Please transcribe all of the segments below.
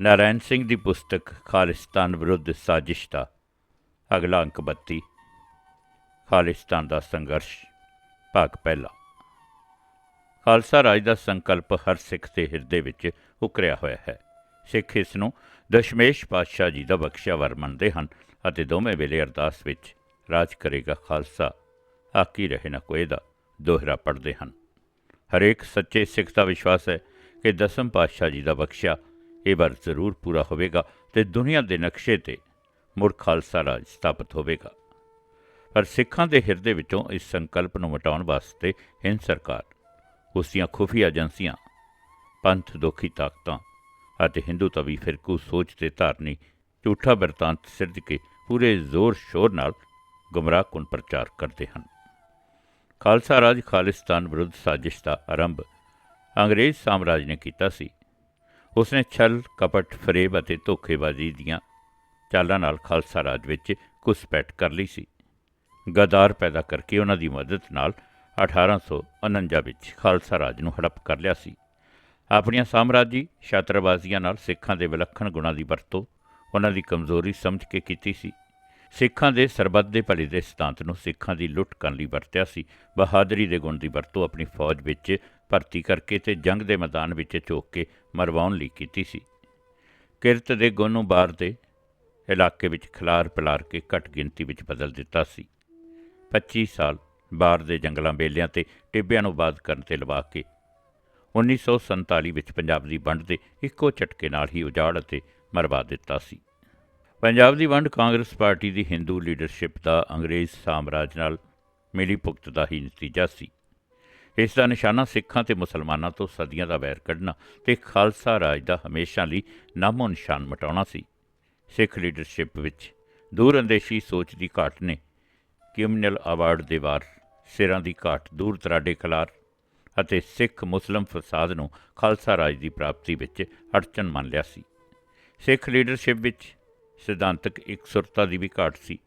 ਨਾਰਾਇਣ ਸਿੰਘ ਦੀ ਪੁਸਤਕ ਖਾਲਿਸਤਾਨ ਵਿਰੁੱਧ ਸਾਜ਼ਿਸ਼ ਦਾ ਅਗਲਾ ਅੰਕ 32 ਖਾਲਿਸਤਾਨ ਦਾ ਸੰਘਰਸ਼, ਭਾਗ ਪਹਿਲਾ। ਖਾਲਸਾ ਰਾਜ ਦਾ ਸੰਕਲਪ ਹਰ ਸਿੱਖ ਦੇ ਹਿਰਦੇ ਵਿੱਚ ਉਕਰਿਆ ਹੋਇਆ ਹੈ। ਸਿੱਖ ਇਸ ਨੂੰ ਦਸ਼ਮੇਸ਼ ਪਾਤਸ਼ਾਹ ਜੀ ਦਾ ਬਖਸ਼ਿਆ ਵਰ ਮੰਨਦੇ ਹਨ ਅਤੇ ਦੋਵੇਂ ਵੇਲੇ ਅਰਦਾਸ ਵਿੱਚ ਰਾਜ ਕਰੇਗਾ ਖਾਲਸਾ। ਆਕੀ ਰਹੇ ਨਾ ਕੋਈ ਦਾ ਦੋਹਰਾ ਪੜ੍ਹਦੇ ਹਨ। ਹਰੇਕ ਸੱਚੇ ਸਿੱਖ ਦਾ ਵਿਸ਼ਵਾਸ ਹੈ ਕਿ ਦਸਮ ਪਾਤਸ਼ਾਹ ਜੀ ਦਾ ਬਖਸ਼ਿਆ ਇਹ ਵਰ ਜ਼ਰੂਰ ਪੂਰਾ ਹੋਵੇਗਾ ਤੇ ਦੁਨੀਆ ਦੇ ਨਕਸ਼ੇ ਤੇ ਮੁੜ ਖਾਲਸਾ ਰਾਜ ਸਥਾਪਿਤ ਹੋਵੇਗਾ ਪਰ ਸਿੱਖਾਂ ਦੇ ਹਿਰਦੇ ਵਿੱਚੋਂ ਇਸ ਸੰਕਲਪ ਨੂੰ ਮਿਟਾਉਣ ਵਾਸਤੇ ਹਿੰਦ ਸਰਕਾਰ ਉਸ ਦੀਆਂ ਖੁਫੀਆ ਏਜੰਸੀਆਂ ਪੰਥ ਦੋਖੀ ਤਾਕਤਾਂ ਅਤੇ ਹਿੰਦੂ ਤਵੀ ਫਿਰਕੂ ਸੋਚ ਦੇ ਧਾਰਨੀ ਝੂਠਾ ਬਿਰਤਾਂਤ ਸਿਰਜ ਕੇ ਪੂਰੇ ਜ਼ੋਰ ਸ਼ੋਰ ਨਾਲ ਗੁੰਮਰਾਹਕੁਨ ਪ੍ਰਚਾਰ ਕਰਦੇ ਹਨ। ਖਾਲਸਾ ਰਾਜ ਖਾਲਿਸਤਾਨ ਵਿਰੁੱਧ ਸਾਜ਼ਿਸ਼ ਦਾ ਆਰੰਭ ਅੰਗਰੇਜ਼ ਸਾਮਰਾਜ ਨੇ ਕੀਤਾ ਸੀ। ਉਸਨੇ ਛਲ, ਕਪਟ, ਫਰੇਬ ਅਤੇ ਧੋਖੇਬਾਜ਼ੀ ਦੀਆਂ ਚਾਲਾਂ ਨਾਲ ਖਾਲਸਾ ਰਾਜ ਵਿੱਚ ਘੁਸਪੈਠ ਕਰ ਲਈ ਸੀ। ਗਦਾਰ ਪੈਦਾ ਕਰਕੇ ਉਹਨਾਂ ਦੀ ਮਦਦ ਨਾਲ 1849 ਵਿੱਚ ਖਾਲਸਾ ਰਾਜ ਨੂੰ ਹੜਪ ਕਰ ਲਿਆ ਸੀ। ਆਪਣੀਆਂ ਸਾਮਰਾਜੀ ਛਾਤਰਬਾਜ਼ੀਆਂ ਨਾਲ ਸਿੱਖਾਂ ਦੇ ਵਿਲੱਖਣ ਗੁਣਾਂ ਦੀ ਵਰਤੋਂ ਉਹਨਾਂ ਦੀ ਕਮਜ਼ੋਰੀ ਸਮਝ ਕੇ ਕੀਤੀ ਸੀ। ਸਿੱਖਾਂ ਦੇ ਸਰਬੱਤ ਦੇ ਭਲੇ ਦੇ ਸਿਧਾਂਤ ਨੂੰ ਸਿੱਖਾਂ ਦੀ ਲੁੱਟ ਕਰਨ ਲਈ ਵਰਤਿਆ ਸੀ। ਬਹਾਦਰੀ ਦੇ ਗੁਣ ਦੀ ਵਰਤੋਂ ਆਪਣੀ ਫੌਜ ਵਿੱਚ ਭਰਤੀ ਕਰਕੇ ਤੇ ਜੰਗ ਦੇ ਮੈਦਾਨ ਵਿੱਚ ਝੋਕ ਕੇ ਮਰਵਾਉਣ ਲਈ ਕੀਤੀ ਸੀ। ਕਿਰਤ ਦੇ ਗੁਣ ਨੂੰ ਬਾਹਰ ਦੇ ਇਲਾਕੇ ਵਿੱਚ ਖਿਲਾਰ ਪਿਲਾਰ ਕੇ ਘੱਟ ਗਿਣਤੀ ਵਿੱਚ ਬਦਲ ਦਿੱਤਾ ਸੀ। 25 ਸਾਲ ਬਾਹਰ ਦੇ ਜੰਗਲਾਂ ਬੇਲਿਆਂ ਤੇ ਟਿੱਬਿਆਂ ਨੂੰ ਬਾਦ ਕਰਨ ਤੇ ਲਵਾ ਕੇ 1947 ਵਿੱਚ ਪੰਜਾਬ ਦੀ ਵੰਡ ਦੇ ਇੱਕੋ ਝਟਕੇ ਨਾਲ ਹੀ ਉਜਾੜ ਅਤੇ ਮਰਵਾ ਦਿੱਤਾ ਸੀ। ਪੰਜਾਬ ਦੀ ਵੰਡ ਕਾਂਗਰਸ ਪਾਰਟੀ ਦੀ ਹਿੰਦੂ ਲੀਡਰਸ਼ਿਪ ਦਾ ਅੰਗਰੇਜ਼ ਸਾਮਰਾਜ ਨਾਲ ਮਿਲੀ ਭੁਗਤ ਦਾ ਹੀ ਨਤੀਜਾ ਸੀ। ਇਸ ਦਾ ਨਿਸ਼ਾਨਾ ਸਿੱਖਾਂ ਤੇ ਮੁਸਲਮਾਨਾਂ ਤੋਂ ਸਦੀਆਂ ਦਾ ਵੈਰ ਕੱਢਣਾ ਤੇ ਖਾਲਸਾ ਰਾਜ ਦਾ ਹਮੇਸ਼ਾ ਲਈ ਨਾਮੋ ਨਿਸ਼ਾਨ ਮਿਟਾਉਣਾ ਸੀ। ਸਿੱਖ ਲੀਡਰਸ਼ਿਪ ਵਿੱਚ ਦੂਰ ਅੰਦੇਸ਼ੀ ਸੋਚ ਦੀ ਘਾਟ ਨੇ। ਕਿਮਨਲ ਅਵਾਰਡ ਦੇ ਵਾਰ ਸਿਰਾਂ ਦੀ ਘਾਟ, ਦੂਰ ਦਰਾਡੇ ਖਲਾਰ ਅਤੇ ਸਿੱਖ ਮੁਸਲਮ ਫਸਾਦ ਨੂੰ ਖਾਲਸਾ ਰਾਜ ਦੀ ਪ੍ਰਾਪਤੀ ਵਿੱਚ ਅੜਚਨ ਮੰਨ ਲਿਆ ਸੀ। ਸਿੱਖ ਲੀਡਰਸ਼ਿਪ ਵਿੱਚ ਸਿਧਾਂਤਕ ਇਕਸੁਰਤਾ ਦੀ ਵੀ ਘਾਟ ਸੀ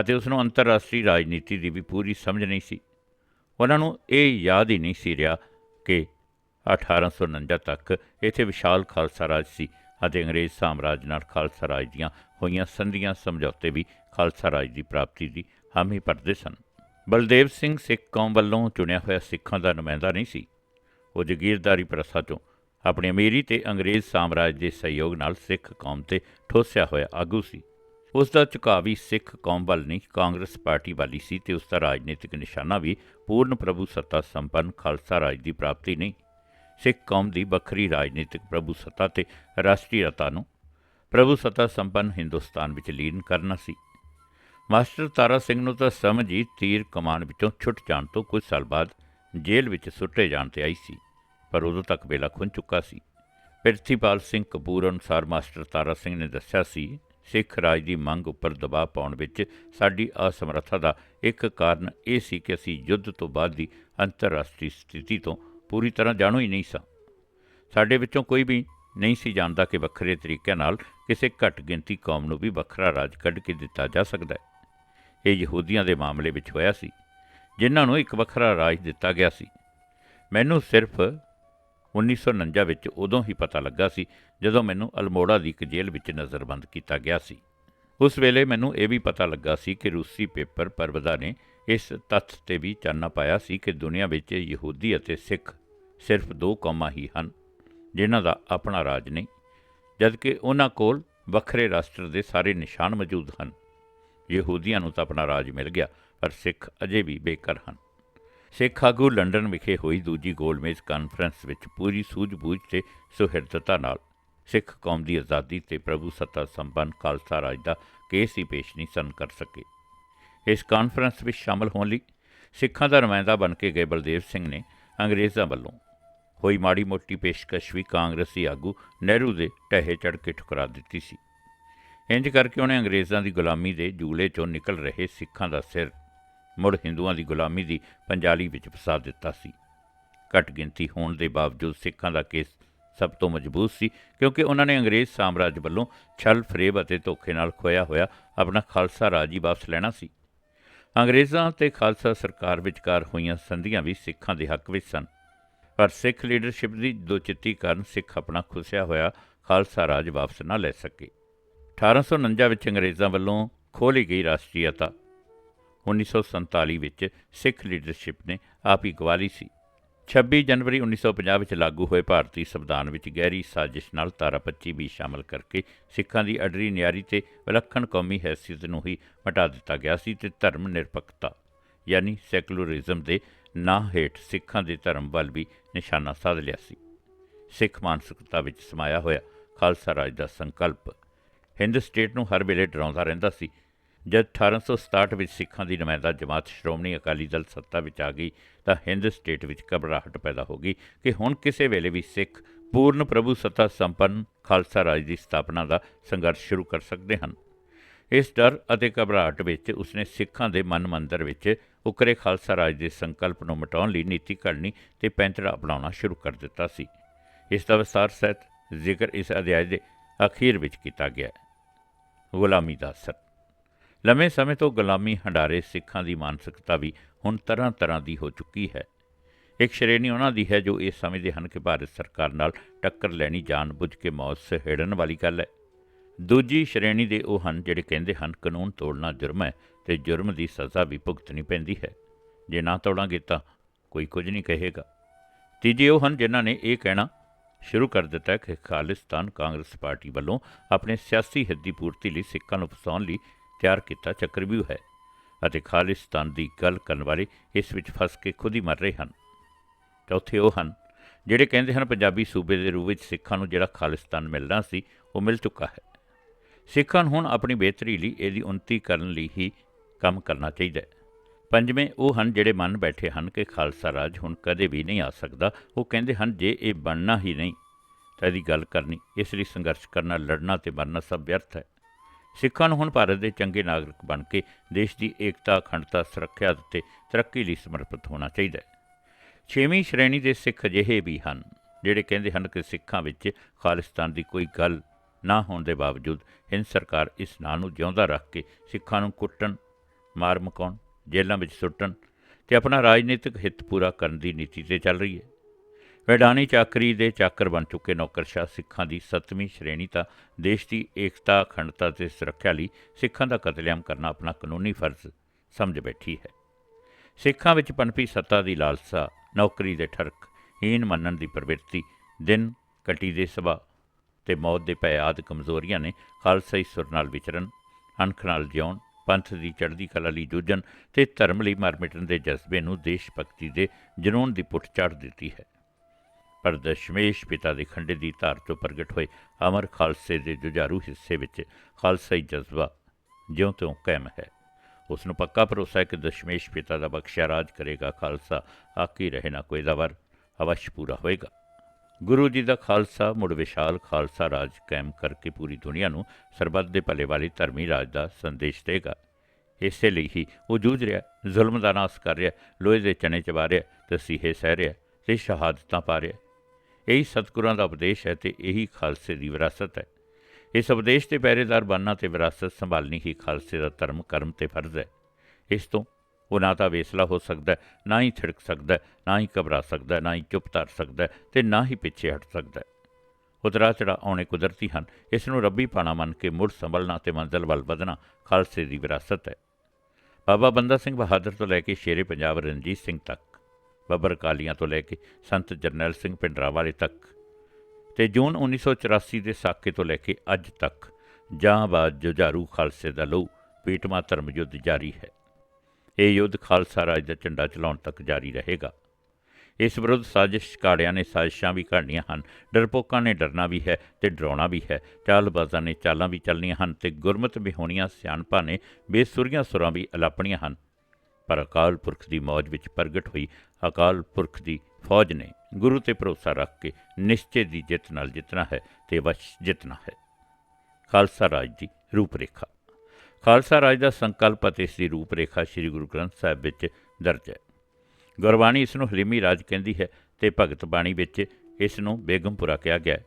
ਅਤੇ ਉਸ ਨੂੰ ਅੰਤਰਰਾਸ਼ਟਰੀ ਰਾਜਨੀਤੀ ਦੀ ਵੀ ਪੂਰੀ ਸਮਝ ਨਹੀਂ ਸੀ। ਉਹਨਾਂ ਨੂੰ ਇਹ ਯਾਦ ਹੀ ਨਹੀਂ ਸੀ ਰਿਹਾ ਕਿ 1849 ਤੱਕ ਇੱਥੇ ਵਿਸ਼ਾਲ ਖਾਲਸਾ ਰਾਜ ਸੀ ਅਤੇ ਅੰਗਰੇਜ਼ ਸਾਮਰਾਜ ਨਾਲ ਖਾਲਸਾ ਰਾਜ ਦੀਆਂ ਹੋਈਆਂ ਸੰਧੀਆਂ ਸਮਝੌਤੇ ਵੀ ਖਾਲਸਾ ਰਾਜ ਦੀ ਪ੍ਰਾਪਤੀ ਦੀ ਹਾਮੀ ਭਰਦੇ ਸਨ। ਬਲਦੇਵ ਸਿੰਘ ਸਿੱਖ ਕੌਮ ਵੱਲੋਂ ਚੁਣਿਆ ਹੋਇਆ ਸਿੱਖਾਂ ਦਾ ਨੁਮਾਇੰਦਾ ਨਹੀਂ ਸੀ। ਉਹ ਜ਼ਗੀਰਦਾਰੀ ਪ੍ਰਥਾ ਤੋਂ ਆਪਣੀ ਅਮੀਰੀ ਤੇ ਅੰਗਰੇਜ਼ ਸਾਮਰਾਜ ਦੇ ਸਹਿਯੋਗ ਨਾਲ ਸਿੱਖ ਕੌਮ ਤੇ ਠੋਸਿਆ ਹੋਇਆ ਆਗੂ ਸੀ। ਉਸ ਦਾ ਝੁਕਾਅ ਵੀ ਸਿੱਖ ਕੌਮ ਵੱਲ ਨਹੀਂ, ਕਾਂਗਰਸ ਪਾਰਟੀ ਵਾਲੀ ਸੀ ਤੇ ਉਸ ਦਾ ਰਾਜਨੀਤਿਕ ਨਿਸ਼ਾਨਾ ਵੀ ਪੂਰਨ ਪ੍ਰਭੂ ਸੱਤਾ ਸੰਪੰਨ ਖਾਲਸਾ ਰਾਜ ਦੀ ਪ੍ਰਾਪਤੀ ਨਹੀਂ। ਸਿੱਖ ਕੌਮ ਦੀ ਵੱਖਰੀ ਰਾਜਨੀਤਿਕ ਪ੍ਰਭੂ ਸੱਤਾ ਤੇ ਰਾਸ਼ਟਰੀਅਤਾ ਨੂੰ ਪ੍ਰਭੂ ਸੱਤਾ ਸੰਪੰਨ ਹਿੰਦੁਸਤਾਨ ਵਿੱਚ ਲੀਨ ਕਰਨਾ ਸੀ। ਮਾਸਟਰ ਤਾਰਾ ਸਿੰਘ ਨੂੰ ਤਾਂ ਸਮਝ ਹੀ ਤੀਰ ਕਮਾਨ ਵਿੱਚੋਂ ਛੁੱਟ ਜਾਣ ਤੋਂ ਕੁਝ ਸਾਲ ਬਾਅਦ ਜੇਲ੍ਹ ਵਿੱਚ ਸੁੱਟੇ ਜਾਣ ਤੇ ਆਈ ਸੀ, ਪਰ ਉਦੋਂ ਤੱਕ ਵੇਲਾ ਖੁੰਝ ਚੁੱਕਾ ਸੀ। ਪ੍ਰਿਥੀਪਾਲ ਸਿੰਘ ਕਪੂਰ ਅਨੁਸਾਰ ਮਾਸਟਰ ਤਾਰਾ ਸਿੰਘ ਨੇ ਦੱਸਿਆ ਸੀ ਸਿੱਖ ਰਾਜ ਦੀ ਮੰਗ ਉੱਪਰ ਦਬਾਅ ਪਾਉਣ ਵਿੱਚ ਸਾਡੀ ਅਸਮਰੱਥਾ ਦਾ ਇੱਕ ਕਾਰਨ ਇਹ ਸੀ ਕਿ ਅਸੀਂ ਯੁੱਧ ਤੋਂ ਬਾਅਦ ਦੀ ਅੰਤਰਰਾਸ਼ਟਰੀ ਸਥਿਤੀ ਤੋਂ ਪੂਰੀ ਤਰ੍ਹਾਂ ਜਾਣੂ ਹੀ ਨਹੀਂ ਸਾਂ। ਸਾਡੇ ਵਿੱਚੋਂ ਕੋਈ ਵੀ ਨਹੀਂ ਸੀ ਜਾਣਦਾ ਕਿ ਵੱਖਰੇ ਤਰੀਕਿਆਂ ਨਾਲ ਕਿਸੇ ਘੱਟ ਗਿਣਤੀ ਕੌਮ ਨੂੰ ਵੀ ਵੱਖਰਾ ਰਾਜ ਕੱਢ ਕੇ ਦਿੱਤਾ ਜਾ ਸਕਦਾ ਹੈ। ਇਹ ਯਹੂਦੀਆਂ ਦੇ ਮਾਮਲੇ ਵਿੱਚ ਹੋਇਆ ਸੀ, ਜਿਨ੍ਹਾਂ ਨੂੰ ਇੱਕ ਵੱਖਰਾ ਰਾਜ ਦਿੱਤਾ ਗਿਆ ਸੀ। ਮੈਨੂੰ ਸਿਰਫ 1949 ਵਿੱਚ ਉਦੋਂ ਹੀ ਪਤਾ ਲੱਗਾ ਸੀ, ਜਦੋਂ ਮੈਨੂੰ ਅਲਮੋੜਾ ਦੀ ਇੱਕ ਜੇਲ੍ਹ ਵਿੱਚ ਨਜ਼ਰਬੰਦ ਕੀਤਾ ਗਿਆ ਸੀ। ਉਸ ਵੇਲੇ ਮੈਨੂੰ ਇਹ ਵੀ ਪਤਾ ਲੱਗਾ ਸੀ ਕਿ ਰੂਸੀ ਪੇਪਰ ਪਰਵਦਾ ਨੇ ਇਸ ਤੱਥ ਤੇ ਵੀ ਚਾਨਣਾ ਪਾਇਆ ਸੀ ਕਿ ਦੁਨੀਆ ਵਿੱਚ ਯਹੂਦੀ ਅਤੇ ਸਿੱਖ ਸਿਰਫ ਦੋ ਕੌਮਾਂ ਹੀ ਹਨ, ਜਿਨ੍ਹਾਂ ਦਾ ਆਪਣਾ ਰਾਜ ਨਹੀਂ, ਜਦਕਿ ਉਹਨਾਂ ਕੋਲ ਵੱਖਰੇ ਰਾਸ਼ਟਰ ਦੇ ਸਾਰੇ ਨਿਸ਼ਾਨ ਮੌਜੂਦ ਹਨ। ਯਹੂਦੀਆਂ ਨੂੰ ਤਾਂ ਆਪਣਾ ਰਾਜ ਮਿਲ ਗਿਆ, ਪਰ ਸਿੱਖ ਅਜੇ ਵੀ ਬੇਕਰ ਹਨ। ਸਿੱਖ ਆਗੂ ਲੰਡਨ ਵਿਖੇ ਹੋਈ ਦੂਜੀ ਗੋਲਮੇਜ਼ ਕਾਨਫਰੰਸ ਵਿੱਚ ਪੂਰੀ ਸੂਝ-ਬੂਝ ਤੇ ਸੁਹਿਰਦਤਾ ਨਾਲ ਸਿੱਖ ਕੌਮ ਦੀ ਆਜ਼ਾਦੀ ਤੇ ਪ੍ਰਭੂ ਸੱਤਾ ਸੰਪੰਨ ਖਾਲਸਾ ਰਾਜ ਦਾ ਕੇਸ ਹੀ ਪੇਸ਼ ਨਹੀਂ ਸਨ ਕਰ ਸਕੇ। ਇਸ ਕਾਨਫਰੰਸ ਵਿੱਚ ਸ਼ਾਮਲ ਹੋਣ ਲਈ ਸਿੱਖਾਂ ਦਾ ਨੁਮਾਇੰਦਾ ਬਣ ਕੇ ਗਏ ਬਲਦੇਵ ਸਿੰਘ ਨੇ ਅੰਗਰੇਜ਼ਾਂ ਵੱਲੋਂ ਹੋਈ ਮਾੜੀ ਮੋਟੀ ਪੇਸ਼ਕਸ਼ ਵੀ ਕਾਂਗਰਸੀ ਆਗੂ ਨਹਿਰੂ ਦੇ ਟਹਿ ਚੜ ਕੇ ਠੁਕਰਾ ਦਿੱਤੀ ਸੀ। ਇੰਜ ਕਰਕੇ ਉਹਨੇ ਅੰਗਰੇਜ਼ਾਂ ਦੀ ਗੁਲਾਮੀ ਦੇ ਜੂਲੇ ਚੋਂ ਨਿਕਲ ਰਹੇ ਸਿੱਖਾਂ ਦਾ ਸਿਰ ਮੁੜ ਹਿੰਦੂਆਂ ਦੀ ਗੁਲਾਮੀ ਦੀ ਪੰਜਾਲੀ ਵਿੱਚ ਫਸਾ ਦਿੱਤਾ ਸੀ। ਘੱਟ ਗਿਣਤੀ ਹੋਣ ਦੇ ਬਾਵਜੂਦ ਸਿੱਖਾਂ ਦਾ ਕੇਸ ਸਭ ਤੋਂ ਮਜ਼ਬੂਤ ਸੀ, ਕਿਉਂਕਿ ਉਹਨਾਂ ਨੇ ਅੰਗਰੇਜ਼ ਸਾਮਰਾਜ ਵੱਲੋਂ ਛਲ ਫਰੇਬ ਅਤੇ ਧੋਖੇ ਨਾਲ ਖੋਇਆ ਹੋਇਆ ਆਪਣਾ ਖਾਲਸਾ ਰਾਜ ਹੀ ਵਾਪਸ ਲੈਣਾ ਸੀ। ਅੰਗਰੇਜ਼ਾਂ ਤੇ ਖਾਲਸਾ ਸਰਕਾਰ ਵਿਚਕਾਰ ਹੋਈਆਂ ਸੰਧੀਆਂ ਵੀ ਸਿੱਖਾਂ ਦੇ ਹੱਕ ਵਿੱਚ ਸਨ। ਪਰ ਸਿੱਖ ਲੀਡਰਸ਼ਿਪ ਦੀ ਦੋਚਿੱਤੀ ਕਾਰਨ ਸਿੱਖ ਆਪਣਾ ਖੁੱਸਿਆ ਹੋਇਆ ਖਾਲਸਾ ਰਾਜ ਵਾਪਸ ਨਾ ਲੈ ਸਕੇ। 1849 ਵਿੱਚ ਅੰਗਰੇਜ਼ਾਂ ਵੱਲੋਂ ਖੋਲੀ ਗਈ ਰਾਸ਼ਟਰੀਅਤਾ 1947 ਵਿੱਚ ਸਿੱਖ ਲੀਡਰਸ਼ਿਪ ਨੇ ਆਪ ਹੀ ਗਵਾ ਲਈ ਸੀ। 26 ਜਨਵਰੀ 1950 ਵਿੱਚ ਲਾਗੂ ਹੋਏ ਭਾਰਤੀ ਸੰਵਿਧਾਨ ਵਿੱਚ ਗਹਿਰੀ ਸਾਜ਼ਿਸ਼ ਨਾਲ ਧਾਰਾ 25 ਵੀ ਸ਼ਾਮਲ ਕਰਕੇ ਸਿੱਖਾਂ ਦੀ ਅਡਰੀ ਨਿਆਰੀ ਤੇ ਵਿਲੱਖਣ ਕੌਮੀ ਹੈਸੀਅਤ ਨੂੰ ਹੀ ਮਿਟਾ ਦਿੱਤਾ ਗਿਆ ਸੀ ਤੇ ਧਰਮ ਨਿਰਪੱਖਤਾ, ਯਾਨੀ ਸੈਕੂਲਰਿਜ਼ਮ ਦੇ ਨਾਂ ਹੇਠ ਸਿੱਖਾਂ ਦੇ ਧਰਮ ਵੱਲ ਵੀ ਨਿਸ਼ਾਨਾ ਸਾਧ ਲਿਆ ਸੀ। ਸਿੱਖ ਮਾਨਸਿਕਤਾ ਵਿੱਚ ਸਮਾਇਆ ਹੋਇਆ ਖਾਲਸਾ ਰਾਜ ਦਾ ਸੰਕਲਪ, ਹਿੰਦ ਸਟੇਟ ਨੂੰ ਹਰ ਵੇਲੇ ਡਰਾਉਂਦਾ ਰਹਿੰਦਾ ਸੀ ਜਦ 1867 ਵਿੱਚ ਸਿੱਖਾਂ ਦੀ ਨੁਮਾਇੰਦਾ ਜਮਾਤ ਸ਼੍ਰੋਮਣੀ ਅਕਾਲੀ ਦਲ ਸੱਤਾ ਵਿੱਚ ਆ ਗਈ, ਤਾਂ ਹਿੰਦ ਸਟੇਟ ਵਿੱਚ ਘਬਰਾਹਟ ਪੈਦਾ ਹੋ ਗਈ ਕਿ ਹੁਣ ਕਿਸੇ ਵੇਲੇ ਵੀ ਸਿੱਖ ਪੂਰਨ ਪ੍ਰਭੂ ਸੱਤਾ ਸੰਪੰਨ ਖਾਲਸਾ ਰਾਜ ਦੀ ਸਥਾਪਨਾ ਦਾ ਸੰਘਰਸ਼ ਸ਼ੁਰੂ ਕਰ ਸਕਦੇ ਹਨ। ਇਸ ਡਰ ਅਤੇ ਘਬਰਾਹਟ ਵਿੱਚ ਉਸਨੇ ਸਿੱਖਾਂ ਦੇ ਮਨ ਮੰਦਰ ਵਿੱਚ ਉਕਰੇ ਖਾਲਸਾ ਰਾਜ ਦੇ ਸੰਕਲਪ ਨੂੰ ਮਿਟਾਉਣ ਲਈ ਨੀਤੀ ਘੜਨੀ ਤੇ ਪੈਂਤੜਾ ਅਪਣਾਉਣਾ ਸ਼ੁਰੂ ਕਰ ਦਿੱਤਾ ਸੀ। ਇਸ ਦਾ ਵਿਸਥਾਰ ਸਹਿਤ ਜ਼ਿਕਰ ਇਸ ਅਧਿਆਇ ਦੇ ਅਖੀਰ ਵਿੱਚ ਕੀਤਾ ਗਿਆ ਹੈ। ਗੁਲਾਮੀ ਦਾ ਅਸਰ ਲੰਮੇ ਸਮੇਂ ਤੋਂ ਗੁਲਾਮੀ ਹੰਡਾਰੇ ਸਿੱਖਾਂ ਦੀ ਮਾਨਸਿਕਤਾ ਵੀ ਹੁਣ ਤਰ੍ਹਾਂ ਤਰ੍ਹਾਂ ਦੀ ਹੋ ਚੁੱਕੀ ਹੈ। ਇੱਕ ਸ਼੍ਰੇਣੀ ਉਹਨਾਂ ਦੀ ਹੈ ਜੋ ਇਹ ਸਮਝਦੇ ਹਨ ਕਿ ਭਾਰਤ ਸਰਕਾਰ ਨਾਲ ਟੱਕਰ ਲੈਣੀ ਜਾਣ ਬੁੱਝ ਕੇ ਮੌਤ ਸਹੇੜਨ ਵਾਲੀ ਗੱਲ ਹੈ। ਦੂਜੀ ਸ਼੍ਰੇਣੀ ਦੇ ਉਹ ਹਨ ਜਿਹੜੇ ਕਹਿੰਦੇ ਹਨ, ਕਾਨੂੰਨ ਤੋੜਨਾ ਜੁਰਮ ਹੈ ਤੇ ਜੁਰਮ ਦੀ ਸਜ਼ਾ ਵੀ ਭੁਗਤਣੀ ਪੈਂਦੀ ਹੈ। ਜੇ ਨਾ ਤੋੜਾਂਗੇ ਤਾਂ ਕੋਈ ਕੁਝ ਨਹੀਂ ਕਹੇਗਾ। ਤੀਜੇ ਉਹ ਹਨ ਜਿਨ੍ਹਾਂ ਨੇ ਇਹ ਕਹਿਣਾ ਸ਼ੁਰੂ ਕਰ ਦਿੱਤਾ ਕਿ ਖਾਲਿਸਤਾਨ ਕਾਂਗਰਸ ਪਾਰਟੀ ਵੱਲੋਂ ਆਪਣੇ ਸਿਆਸੀ ਹਿੱਤ ਦੀ ਪੂਰਤੀ ਲਈ ਸਿੱਖਾਂ ਨੂੰ ਫਸਾਉਣ ਲਈ ਤਿਆਰ ਕੀਤਾ ਚੱਕਰਵਿਊਹ ਹੈ ਅਤੇ ਖਾਲਿਸਤਾਨ ਦੀ ਗੱਲ ਕਰਨ ਵਾਲੇ ਇਸ ਵਿੱਚ ਫਸ ਕੇ ਖੁਦ ਹੀ ਮਰ ਰਹੇ ਹਨ। ਚੌਥੇ ਉਹ ਹਨ, ਜਿਹੜੇ ਕਹਿੰਦੇ ਹਨ ਪੰਜਾਬੀ ਸੂਬੇ ਦੇ ਰੂਪ ਵਿੱਚ ਸਿੱਖਾਂ ਨੂੰ ਜਿਹੜਾ ਖਾਲਿਸਤਾਨ ਮਿਲਣਾ ਸੀ, ਉਹ ਮਿਲ ਚੁੱਕਾ ਹੈ। ਸਿੱਖਾਂ ਨੂੰ ਹੁਣ ਆਪਣੀ ਬਿਹਤਰੀ ਲਈ ਇਹਦੀ ਉન્નਤੀ ਕਰਨ ਲਈ ਹੀ ਕੰਮ ਕਰਨਾ ਚਾਹੀਦਾ ਹੈ। ਪੰਜਵੇਂ ਉਹ ਹਨ ਜਿਹੜੇ ਮੰਨ ਬੈਠੇ ਹਨ ਕਿ ਖਾਲਸਾ ਰਾਜ ਹੁਣ ਕਦੇ ਵੀ ਨਹੀਂ ਆ ਸਕਦਾ। ਉਹ ਕਹਿੰਦੇ ਹਨ, ਜੇ ਇਹ ਬਣਨਾ ਹੀ ਨਹੀਂ ਤਾਂ ਇਹਦੀ ਗੱਲ ਕਰਨੀ, ਇਸ ਲਈ ਸੰਘਰਸ਼ ਕਰਨਾ, ਲੜਨਾ ਤੇ ਮਰਨਾ ਸਭ ਵਿਅਰਥ ਹੈ। ਸਿੱਖਾਂ ਨੂੰ ਹੁਣ ਭਾਰਤ ਦੇ ਚੰਗੇ ਨਾਗਰਿਕ ਬਣ ਕੇ ਦੇਸ਼ ਦੀ ਏਕਤਾ, ਅਖੰਡਤਾ, ਸੁਰੱਖਿਆ ਅਤੇ ਤਰੱਕੀ ਲਈ ਸਮਰਪਿਤ ਹੋਣਾ ਚਾਹੀਦਾ ਹੈ। ਛੇਵੀਂ ਸ਼੍ਰੇਣੀ ਦੇ ਸਿੱਖ ਅਜਿਹੇ ਵੀ ਹਨ, ਜਿਹੜੇ ਕਹਿੰਦੇ ਹਨ ਕਿ ਸਿੱਖਾਂ ਵਿੱਚ ਖਾਲਿਸਤਾਨ ਦੀ ਕੋਈ ਗੱਲ ਨਾ ਹੋਣ ਦੇ ਬਾਵਜੂਦ ਹਿੰਦ ਸਰਕਾਰ ਇਸ ਨਾਂ ਨੂੰ ਜਿਉਂਦਾ ਰੱਖ ਕੇ ਸਿੱਖਾਂ ਨੂੰ ਕੁੱਟਣ, ਮਾਰ ਮਕਾਉਣ, ਜੇਲ੍ਹਾਂ ਵਿੱਚ ਸੁੱਟਣ ਤੇ ਆਪਣਾ ਰਾਜਨੀਤਿਕ ਹਿੱਤ ਪੂਰਾ ਕਰਨ ਦੀ ਨੀਤੀ ਤੇ ਚੱਲ ਰਹੀ ਹੈ। ਵੈਡਾਨੀ ਚਾਕਰੀ ਦੇ ਚਾਕਰ ਬਣ ਚੁੱਕੇ ਨੌਕਰਸ਼ਾਹ ਸਿੱਖਾਂ ਦੀ ਸੱਤਵੀਂ ਸ਼੍ਰੇਣੀ ਤਾਂ ਦੇਸ਼ ਦੀ ਏਕਤਾ, ਅਖੰਡਤਾ ਤੇ ਸੁਰੱਖਿਆ ਲਈ ਸਿੱਖਾਂ ਦਾ ਕਤਲੇਆਮ ਕਰਨਾ ਆਪਣਾ ਕਾਨੂੰਨੀ ਫਰਜ਼ ਸਮਝ ਬੈਠੀ ਹੈ। ਸਿੱਖਾਂ ਵਿੱਚ ਪਨਪੀ ਸੱਤਾ ਦੀ ਲਾਲਸਾ, ਨੌਕਰੀ ਦੇ ਠਰਕ ਹੀਨ ਮੰਨਣ ਦੀ ਪ੍ਰਵਿਰਤੀ, ਦਿਨ ਕਟੀ ਦੇ ਸਭਾ ਤੇ ਮੌਤ ਦੇ ਭੈ ਆਦਿ ਕਮਜ਼ੋਰੀਆਂ ਨੇ ਖਾਲਸਾਈ ਸੁਰ ਨਾਲ ਵਿਚਰਨ, ਅਣਖ ਨਾਲ ਜਿਉਣ, ਪੰਥ ਦੀ ਚੜ੍ਹਦੀ ਕਲਾ ਲਈ ਜੂਝਣ ਤੇ ਧਰਮ ਲਈ ਮਰ ਮਿਟਣ ਦੇ ਜਜ਼ਬੇ ਨੂੰ ਦੇਸ਼ ਭਗਤੀ ਦੇ ਜਨੂਨ ਦੀ ਪੁੱਠ ਚੜ੍ਹ ਦਿੱਤੀ ਹੈ। ਪਰ ਦਸ਼ਮੇਸ਼ ਪਿਤਾ ਦੇ ਖੰਡੇ ਦੀ ਧਾਰ ਤੋਂ ਪ੍ਰਗਟ ਹੋਏ ਅਮਰ ਖਾਲਸੇ ਦੇ ਜੁਝਾਰੂ ਹਿੱਸੇ ਵਿੱਚ ਖਾਲਸਾਈ ਜਜ਼ਬਾ ਜਿਉਂ ਤਿਉਂ ਕਾਇਮ ਹੈ। ਉਸ ਨੂੰ ਪੱਕਾ ਭਰੋਸਾ ਹੈ ਕਿ ਦਸ਼ਮੇਸ਼ ਪਿਤਾ ਦਾ ਬਖਸ਼ਿਆ ਰਾਜ ਕਰੇਗਾ, ਖਾਲਸਾ ਆਕੀ ਰਹੇ ਨਾ ਕੋਈ ਦਾ ਵਰ, ਅਵਸ਼ ਪੂਰਾ ਹੋਏਗਾ। ਗੁਰੂ ਜੀ ਦਾ ਖਾਲਸਾ ਮੁੜ ਵਿਸ਼ਾਲ ਖਾਲਸਾ ਰਾਜ ਕਾਇਮ ਕਰਕੇ ਪੂਰੀ ਦੁਨੀਆ ਨੂੰ ਸਰਬੱਤ ਦੇ ਭਲੇ ਵਾਲੀ ਧਰਮੀ ਰਾਜ ਦਾ ਸੰਦੇਸ਼ ਦੇਗਾ। ਇਸੇ ਲਈ ਹੀ ਉਹ ਜੂਝ ਰਿਹਾ ਜ਼ੁਲਮ ਦਾ ਨਾਸ ਕਰ ਰਿਹਾ ਲੋਹੇ ਦੇ ਚਣੇ ਚਬਾ ਰਿਹਾ ਤਸੀਹੇ ਸਹਿ ਰਿਹਾ ਤੇ ਸ਼ਹਾਦਤਾਂ ਪਾ ਰਿਹਾ ਇਹੀ ਸਤਿਗੁਰਾਂ ਦਾ ਉਪਦੇਸ਼ ਹੈ ਤੇ ਇਹੀ ਖਾਲਸੇ ਦੀ ਵਿਰਾਸਤ ਹੈ। ਇਸ ਉਪਦੇਸ਼ 'ਤੇ ਪਹਿਰੇਦਾਰ ਬਣਨਾ ਤੇ ਵਿਰਾਸਤ ਸੰਭਾਲਣੀ ਹੀ ਖਾਲਸੇ ਦਾ ਧਰਮ, ਕਰਮ ਤੇ ਫਰਜ਼ ਹੈ। ਇਸ ਤੋਂ ਉਹ ਨਾ ਤਾਂ ਵੇਸਲਾ ਹੋ ਸਕਦਾ ਨਾ ਹੀ ਥਿੜਕ ਸਕਦਾ ਨਾ ਹੀ ਘਬਰਾ ਸਕਦਾ ਨਾ ਹੀ ਚੁੱਪ ਧਰ ਸਕਦਾ ਹੈ ਤੇ ਨਾ ਹੀ ਪਿੱਛੇ ਹਟ ਸਕਦਾ ਹੈ। ਉਤਰਾ ਚੜਾ ਆਉਣੇ ਕੁਦਰਤੀ ਹਨ। ਇਸ ਨੂੰ ਰੱਬੀ ਪਾਣਾ ਮੰਨ ਕੇ ਮੁੜ ਸੰਭਲਣਾ ਤੇ ਮੰਜ਼ਲ ਵੱਲ ਵਧਣਾ ਖਾਲਸੇ ਦੀ ਵਿਰਾਸਤ ਹੈ। ਬਾਬਾ ਬੰਦਾ ਸਿੰਘ ਬਹਾਦਰ ਤੋਂ ਲੈ ਕੇ ਸ਼ੇਰੇ ਪੰਜਾਬ ਰਣਜੀਤ ਸਿੰਘ ਤੱਕ। ਬੱਬਰ ਕਾਲੀਆਂ ਤੋਂ ਲੈ ਕੇ ਸੰਤ ਜਰਨੈਲ ਸਿੰਘ ਪਿੰਡਰਾਵਾਲੇ ਤੱਕ ਤੇ ਜੂਨ 1984 ਦੇ ਸਾਕੇ ਤੋਂ ਲੈ ਕੇ ਅੱਜ ਤੱਕ ਜਾਂਬਾਜ਼ ਜੁਝਾਰੂ ਖਾਲਸੇ ਦਾ ਲਹੂ ਪੀਟਮਾ ਧਰਮ ਯੁੱਧ ਜਾਰੀ ਹੈ। ਇਹ ਯੁੱਧ ਖਾਲਸਾ ਰਾਜ ਦਾ ਝੰਡਾ ਚਲਾਉਣ ਤੱਕ ਜਾਰੀ ਰਹੇਗਾ। ਇਸ ਵਿਰੁੱਧ ਸਾਜ਼ਿਸ਼ ਕਾੜਿਆਂ ਨੇ ਸਾਜ਼ਿਸ਼ਾਂ ਵੀ ਘੜਨੀਆਂ ਹਨ, ਡਰਪੋਕਾਂ ਨੇ ਡਰਨਾ ਵੀ ਹੈ ਤੇ ਡਰਾਉਣਾ ਵੀ ਹੈ, ਚਾਲਬਾਜ਼ਾਂ ਨੇ ਚਾਲਾਂ ਵੀ ਚੱਲਣੀਆਂ ਹਨ ਤੇ ਗੁਰਮਤ ਵਿਹੋਣੀਆਂ ਸਿਆਣਪਾਂ ਨੇ ਬੇਸੁਰੀਆਂ ਸੁਰਾਂ ਵੀ ਅਲਾਪਣੀਆਂ ਹਨ। ਪਰ ਅਕਾਲ ਪੁਰਖ ਦੀ ਮੌਜ ਵਿੱਚ ਪ੍ਰਗਟ ਹੋਈ ਅਕਾਲ ਪੁਰਖ ਦੀ ਫੌਜ ਨੇ ਗੁਰੂ ਤੇ ਭਰੋਸਾ ਰੱਖ ਕੇ ਨਿਸ਼ਚੇ ਦੀ ਜਿੱਤ ਨਾਲ ਜਿੱਤਣਾ ਹੈ ਤੇ ਵਸ਼ ਜਿੱਤਣਾ ਹੈ। ਖਾਲਸਾ ਰਾਜ ਦੀ ਰੂਪਰੇਖਾ। ਖਾਲਸਾ ਰਾਜ ਦਾ ਸੰਕਲਪ ਅਤੇ ਇਸ ਦੀ ਰੂਪਰੇਖਾ ਸ੍ਰੀ ਗੁਰੂ ਗ੍ਰੰਥ ਸਾਹਿਬ ਵਿੱਚ ਦਰਜ ਹੈ। ਗੁਰਬਾਣੀ ਇਸ ਨੂੰ ਹਲੀਮੀ ਰਾਜ ਕਹਿੰਦੀ ਹੈ ਤੇ ਭਗਤ ਬਾਣੀ ਵਿੱਚ ਇਸ ਨੂੰ ਬੇਗਮਪੁਰਾ ਕਿਹਾ ਗਿਆ ਹੈ।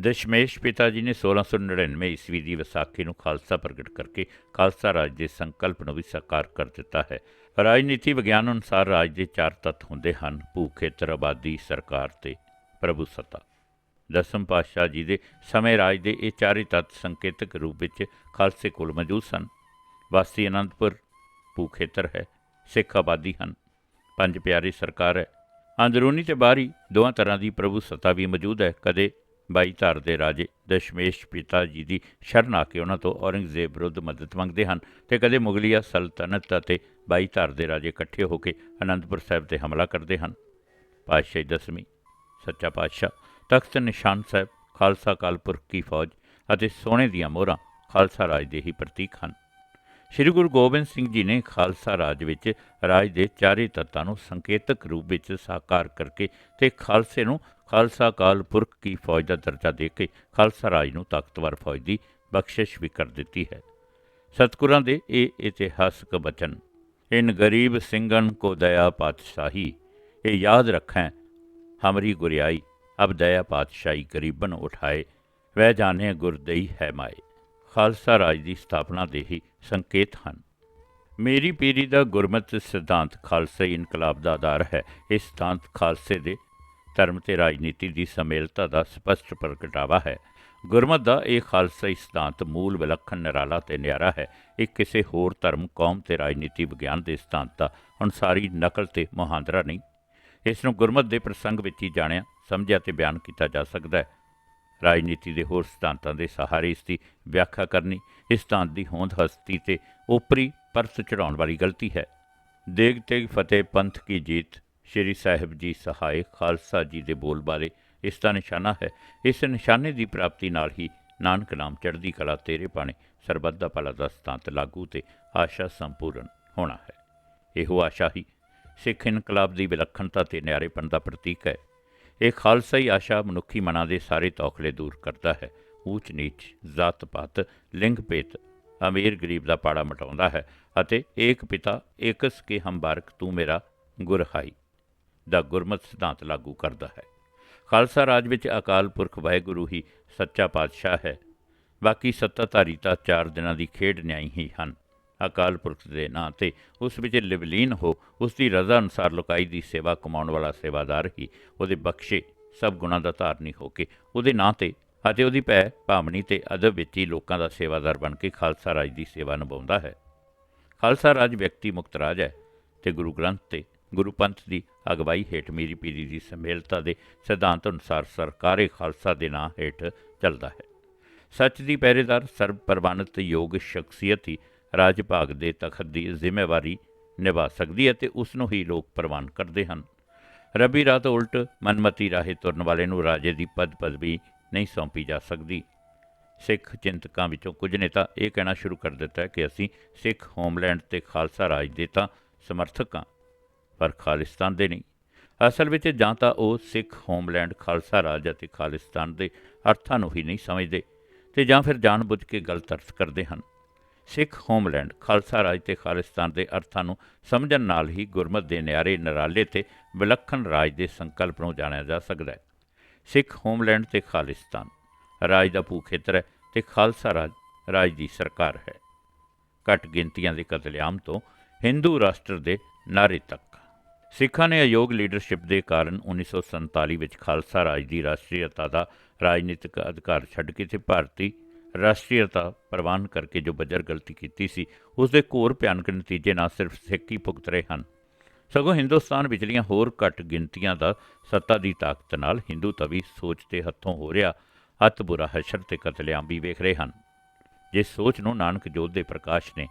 ਦਸ਼ਮੇਸ਼ ਪਿਤਾ ਜੀ ਨੇ 1699 ਈਸਵੀ ਦੀ ਵਿਸਾਖੀ ਨੂੰ ਖਾਲਸਾ ਪ੍ਰਗਟ ਕਰਕੇ ਖਾਲਸਾ ਰਾਜ ਦੇ ਸੰਕਲਪ ਨੂੰ ਵੀ ਸਾਕਾਰ ਕਰ ਦਿੱਤਾ ਹੈ। ਰਾਜਨੀਤੀ ਵਿਗਿਆਨ ਅਨੁਸਾਰ ਰਾਜ ਦੇ ਚਾਰ ਤੱਤ ਹੁੰਦੇ ਹਨ, ਭੂ ਖੇਤਰ, ਆਬਾਦੀ, ਸਰਕਾਰ ਤੇ ਪ੍ਰਭੂ ਸੱਤਾ। ਦਸਮ ਪਾਤਸ਼ਾਹ ਜੀ ਦੇ ਸਮੇਂ ਰਾਜ ਦੇ ਇਹ ਚਾਰੇ ਤੱਤ ਸੰਕੇਤਕ ਰੂਪ ਵਿੱਚ ਖਾਲਸੇ ਕੋਲ ਮੌਜੂਦ ਸਨ। ਵਾਸੀ ਅਨੰਦਪੁਰ ਭੂਖੇਤਰ ਹੈ, ਸਿੱਖ ਆਬਾਦੀ ਹਨ, ਪੰਜ ਪਿਆਰੇ ਸਰਕਾਰ ਹੈ। ਅੰਦਰੂਨੀ ਤੇ ਬਾਹਰੀ ਦੋਵਾਂ ਤਰ੍ਹਾਂ ਦੀ ਪ੍ਰਭੂ ਸੱਤਾ ਵੀ ਮੌਜੂਦ ਹੈ, ਕਦੇ ਬਾਈ ਧਾਰ ਦੇ ਰਾਜੇ ਦਸ਼ਮੇਸ਼ ਪਿਤਾ ਜੀ ਦੀ ਸ਼ਰਨ ਆ ਕੇ ਉਹਨਾਂ ਤੋਂ ਔਰੰਗਜ਼ੇਬ ਵਿਰੁੱਧ ਮਦਦ ਮੰਗਦੇ ਹਨ ਤੇ ਕਦੇ ਮੁਗਲੀਆ, ਸਲਤਨਤ ਅਤੇ ਬਾਈ ਧਾਰ ਦੇ ਰਾਜੇ ਇਕੱਠੇ ਹੋ ਕੇ ਅਨੰਦਪੁਰ ਸਾਹਿਬ ਤੇ ਹਮਲਾ ਕਰਦੇ ਹਨ। ਪਾਤਸ਼ਾਹੀ ਦਸਵੀਂ, ਸੱਚਾ ਪਾਤਸ਼ਾਹ, ਤਖਤ ਨਿਸ਼ਾਨ ਸਾਹਿਬ, ਖਾਲਸਾ ਕਾਲਪੁਰਖ ਕੀ ਫੌਜ ਅਤੇ ਸੋਨੇ ਦੀਆਂ ਮੋਹਰਾਂ ਖਾਲਸਾ ਰਾਜ ਦੇ ਹੀ ਪ੍ਰਤੀਕ ਹਨ। ਸ੍ਰੀ ਗੁਰੂ ਗੋਬਿੰਦ ਸਿੰਘ ਜੀ ਨੇ ਖਾਲਸਾ ਰਾਜ ਵਿੱਚ ਰਾਜ ਦੇ ਚਾਰੇ ਤੱਤਾਂ ਨੂੰ ਸੰਕੇਤਕ ਰੂਪ ਵਿੱਚ ਸਾਕਾਰ ਕਰਕੇ ਤੇ ਖਾਲਸੇ ਨੂੰ ਖਾਲਸਾ ਕਾਲ ਪੁਰਖ ਕੀ ਫੌਜ ਦਾ ਦਰਜਾ ਦੇ ਕੇ ਖਾਲਸਾ ਰਾਜ ਨੂੰ ਤਾਕਤਵਰ ਫੌਜ ਦੀ ਬਖਸ਼ਿਸ਼ ਵੀ ਕਰ ਦਿੱਤੀ ਹੈ। ਸਤਿਗੁਰਾਂ ਦੇ ਇਹ ਇਤਿਹਾਸਕ ਬਚਨ, ਇਨ ਗਰੀਬ ਸਿੰਘਨ ਕੋ ਦਇਆ ਪਾਤਸ਼ਾਹੀ, ਇਹ ਯਾਦ ਰੱਖੈਂ, ਹਮਰੀ ਗੁਰਿਆਈ, ਅਬ ਦਇਆ ਪਾਤਸ਼ਾਹੀ ਗਰੀਬਨ ਉਠਾਏ, ਵਹਿ ਜਾਣੇ ਗੁਰਦਈ ਹੈ ਮਾਏ। ਖਾਲਸਾ ਰਾਜ ਦੀ ਸਥਾਪਨਾ ਦੇ ਹੀ ਸੰਕੇਤ ਹਨ। ਮੇਰੀ ਪੀਰੀ ਦਾ ਗੁਰਮਤ ਸਿਧਾਂਤ ਖਾਲਸਾਈ ਇਨਕਲਾਬ ਦਾ ਆਧਾਰ ਹੈ। ਇਹ ਸਿਧਾਂਤ ਖਾਲਸੇ ਦੇ ਧਰਮ ਤੇ ਰਾਜਨੀਤੀ ਦੀ ਸਮੇਲਤਾ ਦਾ ਸਪਸ਼ਟ ਪ੍ਰਗਟਾਵਾ ਹੈ। ਗੁਰਮਤ ਦਾ ਇਹ ਖਾਲਸਾਈ ਸਿਧਾਂਤ ਮੂਲ ਵਿਲੱਖਣ ਨਿਰਾਲਾ ਤੇ ਨਿਆਰਾ ਹੈ। ਇਹ ਕਿਸੇ ਹੋਰ ਧਰਮ, ਕੌਮ ਤੇ ਰਾਜਨੀਤੀ ਵਿਗਿਆਨ ਦੇ ਸਿਧਾਂਤ ਦਾ ਅਨੁਸਾਰੀ ਨਕਲ ਤੇ ਮੁਹਾਂਦਰਾ ਨਹੀਂ। ਇਸ ਨੂੰ ਗੁਰਮਤ ਦੇ ਪ੍ਰਸੰਗ ਵਿੱਚ ਹੀ ਜਾਣਿਆ, ਸਮਝਿਆ ਤੇ ਬਿਆਨ ਕੀਤਾ ਜਾ ਸਕਦਾ ਹੈ। ਰਾਜਨੀਤੀ ਦੇ ਹੋਰ ਸਿਧਾਂਤਾਂ ਦੇ ਸਹਾਰੇ ਇਸ ਦੀ ਵਿਆਖਿਆ ਕਰਨੀ, ਇਸ ਸਿਧਾਂਤ ਦੀ ਹੋਂਦ ਹਸਤੀ ਤੇ ਉਪਰੀ ਪਰਸ ਚੜਾਉਣ ਵਾਲੀ ਗਲਤੀ ਹੈ। ਦੇਗ ਤੇਗ ਫਤਿਹ ਪੰਥ ਕੀ ਜੀਤ, ਸ਼੍ਰੀ ਸਾਹਿਬ ਜੀ ਸਹਾਇ, ਖਾਲਸਾ ਜੀ ਦੇ ਬੋਲ ਬਾਰੇ, ਇਸ ਦਾ ਨਿਸ਼ਾਨਾ ਹੈ। ਇਸ ਨਿਸ਼ਾਨੇ ਦੀ ਪ੍ਰਾਪਤੀ ਨਾਲ ਹੀ ਨਾਨਕ ਨਾਮ ਚੜ੍ਹਦੀ ਕਲਾ ਤੇਰੇ ਪਾਣੇ ਸਰਬੱਤ ਦਾ ਭਲਾ ਦਾ ਸਿਧਾਂਤ ਲਾਗੂ ਤੇ ਆਸ਼ਾ ਸੰਪੂਰਨ ਹੋਣਾ ਹੈ। ਇਹੋ ਆਸ਼ਾ ਹੀ ਸਿੱਖ ਇਨਕਲਾਬ ਦੀ ਵਿਲੱਖਣਤਾ ਤੇ ਨਿਆਰੇਪਣ ਦਾ ਪ੍ਰਤੀਕ ਹੈ। ਇਹ ਖਾਲਸਾਈ ਆਸ਼ਾ ਮਨੁੱਖੀ ਮਨਾਂ ਦੇ ਸਾਰੇ ਤੌਖਲੇ ਦੂਰ ਕਰਦਾ ਹੈ। ਊਚ ਨੀਚ, ਜ਼ਾਤ ਪਾਤ, ਲਿੰਗ ਭੇਤ, ਅਮੀਰ ਗਰੀਬ ਦਾ ਪਾੜਾ ਮਟਾਉਂਦਾ ਹੈ ਅਤੇ ਏਕ ਪਿਤਾ, ਏਕਸ ਕੇ ਹਮਬਾਰਕ ਤੂੰ ਮੇਰਾ ਗੁਰਹਾਈ ਦਾ ਗੁਰਮਤ ਸਿਧਾਂਤ ਲਾਗੂ ਕਰਦਾ ਹੈ। ਖਾਲਸਾ ਰਾਜ ਵਿੱਚ ਅਕਾਲ ਪੁਰਖ ਵਾਹਿਗੁਰੂ ਹੀ ਸੱਚਾ ਪਾਤਸ਼ਾਹ ਹੈ। ਬਾਕੀ ਸੱਤਾਧਾਰੀ ਤਾਂ ਚਾਰ ਦਿਨਾਂ ਦੀ ਖੇਡ ਨਿਆਈ ਹੀ ਹਨ। ਅਕਾਲ ਪੁਰਖ ਦੇ ਨਾਂ ਤੇ। ਉਸ ਵਿੱਚ ਲਿਵਲੀਨ ਹੋ ਉਸ ਦੀ ਰਜ਼ਾ ਅਨੁਸਾਰ ਲੋਕਾਈ ਦੀ ਸੇਵਾ ਕਮਾਉਣ ਵਾਲਾ ਸੇਵਾਦਾਰ ਹੀ, ਉਹਦੇ ਬਖਸ਼ੇ ਸਭ ਗੁਣਾਂ ਦਾ ਧਾਰਨੀ ਹੋ ਕੇ, ਉਹਦੇ ਨਾਂ ਤੇ ਅਤੇ ਉਹਦੀ ਭੈ ਭਾਵਨੀ ਤੇ ਅਦਬ ਵਿੱਚ ਹੀ ਲੋਕਾਂ ਦਾ ਸੇਵਾਦਾਰ ਬਣ ਕੇ ਖਾਲਸਾ ਰਾਜ ਦੀ ਸੇਵਾ ਨਿਭਾਉਂਦਾ ਹੈ। ਖਾਲਸਾ ਰਾਜ ਵਿਅਕਤੀ ਮੁਕਤ ਰਾਜ ਹੈ ਤੇ ਗੁਰੂ ਗ੍ਰੰਥ ਤੇ ਗੁਰੂ ਪੰਥ ਦੀ ਅਗਵਾਈ ਹੇਠ ਮੀਰੀ ਪੀਰੀ ਦੀ ਸਮੇਲਤਾ ਦੇ ਸਿਧਾਂਤ ਅਨੁਸਾਰ ਸਰਕਾਰੇ ਖਾਲਸਾ ਦੇ ਨਾਂ ਹੇਠ ਚੱਲਦਾ ਹੈ। ਸੱਚ ਦੀ ਪਹਿਰੇਦਾਰ, ਸਰਬ ਪ੍ਰਵਾਨਿਤ ਯੋਗ ਸ਼ਖਸੀਅਤ ਹੀ ਰਾਜ ਭਾਗ ਦੇ ਤਖਤ ਦੀ ਜ਼ਿੰਮੇਵਾਰੀ ਨਿਭਾ ਸਕਦੀ ਹੈ ਤੇ ਉਸ ਨੂੰ ਹੀ ਲੋਕ ਪ੍ਰਵਾਨ ਕਰਦੇ ਹਨ। ਰੱਬੀ ਰਾਤ ਉਲਟ ਮਨਮਤੀ ਰਾਹੇ ਤੁਰਨ ਵਾਲੇ ਨੂੰ ਰਾਜੇ ਦੀ ਪਦ ਪਦਵੀ ਨਹੀਂ ਸੌਂਪੀ ਜਾ ਸਕਦੀ। ਸਿੱਖ ਚਿੰਤਕਾਂ ਵਿੱਚੋਂ ਕੁਝ ਨੇ ਤਾਂ ਇਹ ਕਹਿਣਾ ਸ਼ੁਰੂ ਕਰ ਦਿੱਤਾ ਹੈ ਕਿ ਅਸੀਂ ਸਿੱਖ ਹੋਮਲੈਂਡ ਤੇ ਖਾਲਸਾ ਰਾਜ ਦੇ ਤਾਂ ਸਮਰਥਕ ਹਾਂ, ਪਰ ਖਾਲਿਸਤਾਨ ਦੇ ਨਹੀਂ। ਅਸਲ ਵਿੱਚ ਜਾਂ ਤਾਂ ਉਹ ਸਿੱਖ ਹੋਮਲੈਂਡ, ਖਾਲਸਾ ਰਾਜ ਅਤੇ ਖਾਲਿਸਤਾਨ ਦੇ ਅਰਥਾਂ ਨੂੰ ਹੀ ਨਹੀਂ ਸਮਝਦੇ ਤੇ ਜਾਂ ਫਿਰ ਜਾਣਬੁੱਝ ਕੇ ਗਲਤ ਅਰਥ ਕਰਦੇ ਹਨ। ਸਿੱਖ ਹੋਮਲੈਂਡ ਖਾਲਸਾ ਰਾਜ ਤੇ ਖਾਲਿਸਤਾਨ ਦੇ ਅਰਥਾਂ ਨੂੰ ਸਮਝਣ ਨਾਲ ਹੀ ਗੁਰਮਤ ਦੇ ਨਿਆਰੇ ਨਰਾਲੇ ਤੇ ਵਿਲੱਖਣ ਰਾਜ ਦੇ ਸੰਕਲਪ ਨੂੰ ਜਾਣਿਆ ਜਾ ਸਕਦਾ ਹੈ। ਸਿੱਖ ਹੋਮਲੈਂਡ ਤੇ ਖਾਲਿਸਤਾਨ, ਰਾਜ ਦਾ ਭੂਖੇਤਰ ਹੈ ਤੇ ਖਾਲਸਾ ਰਾਜ ਰਾਜ ਦੀ ਸਰਕਾਰ ਹੈ। ਘੱਟ ਗਿਣਤੀਆਂ ਦੇ ਕਤਲੇਆਮ ਤੋਂ ਹਿੰਦੂ ਰਾਸ਼ਟਰ ਦੇ ਨਾਰੇ ਤੱਕ। ਸਿੱਖਾਂ ਨੇ ਅਯੋਗ ਲੀਡਰਸ਼ਿਪ ਦੇ ਕਾਰਨ 1947 ਵਿੱਚ ਖਾਲਸਾ ਰਾਜ ਦੀ ਰਾਸ਼ਟਰੀਅਤਾ ਦਾ ਰਾਜਨੀਤਿਕ ਅਧਿਕਾਰ ਛੱਡ ਕੇ ਤੇ ਭਾਰਤੀ ਰਾਸ਼ਟਰੀਅਤਾ ਪ੍ਰਵਾਨ ਕਰਕੇ ਜੋ ਬਜਰ ਗਲਤੀ ਕੀਤੀ ਸੀ ਉਸ ਦੇ ਘੋਰ ਭਿਆਨਕ ਨਤੀਜੇ ਨਾ ਸਿਰਫ ਸਿੱਖ ਹੀ ਭੁਗਤ ਰਹੇ ਹਨ। ਸਗੋਂ ਹਿੰਦੁਸਤਾਨ ਵਿਚਲੀਆਂ ਹੋਰ ਘੱਟ ਗਿਣਤੀਆਂ ਦਾ ਸੱਤਾ ਦੀ ਤਾਕਤ ਨਾਲ ਹਿੰਦੂ ਤਵੀ ਸੋਚ ਦੇ ਹੱਥੋਂ ਹੋ ਰਿਹਾ ਅਤ ਬੁਰਾ ਹਸ਼ਰ ਤੇ ਕਤਲੇਆਮ ਵੀ ਵੇਖ ਰਹੇ ਹਨ। ਜਿਸ ਸੋਚ ਨੂੰ ਨਾਨਕ ਜੋਤ ਦੇ ਪ੍ਰਕਾਸ਼ ਨੇ